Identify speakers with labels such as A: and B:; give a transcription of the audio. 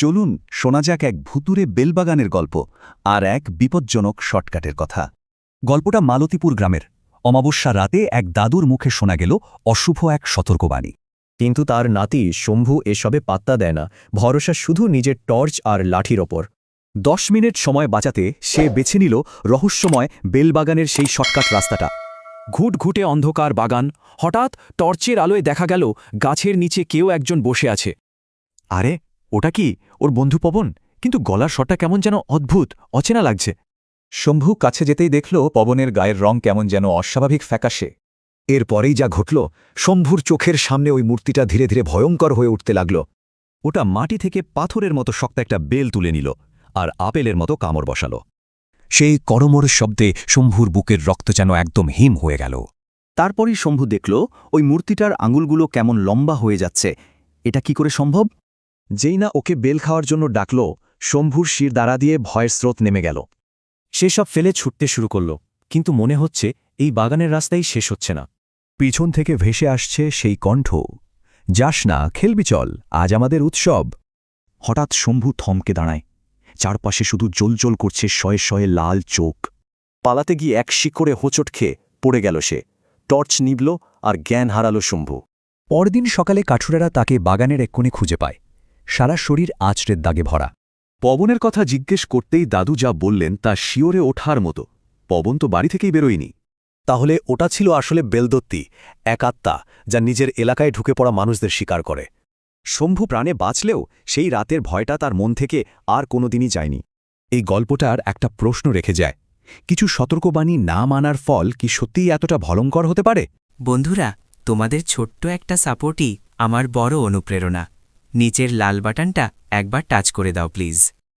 A: চলুন শোনা যাক এক ভুতুরে বেলবাগানের গল্প আর এক বিপজ্জনক শর্টকাটের কথা। গল্পটা মালতীপুর গ্রামের। অমাবস্যা রাতে এক দাদুর মুখে শোনা গেল অশুভ এক সতর্কবাণী।
B: কিন্তু তার নাতি শম্ভু এসবে পাত্তা দেয় না ভরসা শুধু নিজের টর্চ আর লাঠির ওপর।
A: দশ মিনিট সময় বাঁচাতে সে বেছে নিল রহস্যময় বেলবাগানের সেই শর্টকাট রাস্তাটা।
C: ঘুটঘুটে অন্ধকার বাগান হঠাৎ টর্চের আলোয় দেখা গেল গাছের নিচে কেউ একজন বসে আছে।
A: আরে ওটা কি ওর বন্ধু পবন? কিন্তু গলার শটটা কেমন যেন অদ্ভুত, অচেনা লাগছে। শম্ভু কাছে যেতেই দেখল পবনের গায়ের রং কেমন যেন অস্বাভাবিক ফ্যাকাশে। এরপরেই যা ঘটল, শম্ভুর চোখের সামনে ওই মূর্তিটা ধীরে ধীরে ভয়ঙ্কর হয়ে উঠতে লাগল। ওটা মাটি থেকে পাথরের মতো শক্ত একটা বেল তুলে নিল আর আপেলের মতো কামড় বসাল। সেই করমর শব্দে শম্ভুর বুকের রক্ত যেন একদম হিম হয়ে গেল। তারপরই শম্ভু দেখল ওই মূর্তিটার আঙুলগুলো কেমন লম্বা হয়ে যাচ্ছে। এটা কি করে সম্ভব? যেই না ওকে বেল খাওয়ার জন্য ডাকল, শম্ভুর শির দ্বারা দিয়ে ভয়ের স্রোত নেমে গেল।
B: সে সব ফেলে ছুটতে শুরু করল, কিন্তু মনে হচ্ছে এই বাগানের রাস্তাই শেষ হচ্ছে না।
A: পিছন থেকে ভেসে আসছে সেই কণ্ঠ, যাস না, খেলবি চল, আজ আমাদের উৎসব। হঠাৎ শম্ভু থমকে দাঁড়ায়, চারপাশে শুধু জলজল করছে শয়ে শয়ে লাল চোখ। পালাতে গিয়ে এক শিকড়ে হোঁচট খেয়ে পড়ে গেল সে, টর্চ নিবল আর জ্ঞান হারালো শম্ভু। পরদিন সকালে কাঠুরেরা তাকে বাগানের এক কোণে খুঁজে পায়। সারা শরীর আঁচড়ের দাগে ভরা। পবনের কথা জিজ্ঞেস করতেই দাদু যা বললেন তা শিওরে ওঠার মতো। পবন তো বাড়ি থেকেই বেরোয়নি। তাহলে ওটা ছিল আসলে বেলদত্তি, এক আত্মা, যা নিজের এলাকায় ঢুকে পড়া মানুষদের শিকার করে। শম্ভু প্রাণে বাঁচলেও সেই রাতের ভয়টা তার মন থেকে আর কোনোদিনই যায়নি। এই গল্পটার একটা প্রশ্ন রেখে যায়, কিছু সতর্কবাণী না মানার ফল কি সত্যিই এতটা ভলঙ্কর হতে পারে?
D: বন্ধুরা, তোমাদের ছোট্ট একটা সাপোর্টই আমার বড় অনুপ্রেরণা। নিচের লাল বাটনটা একবার টাচ করে দাও প্লিজ।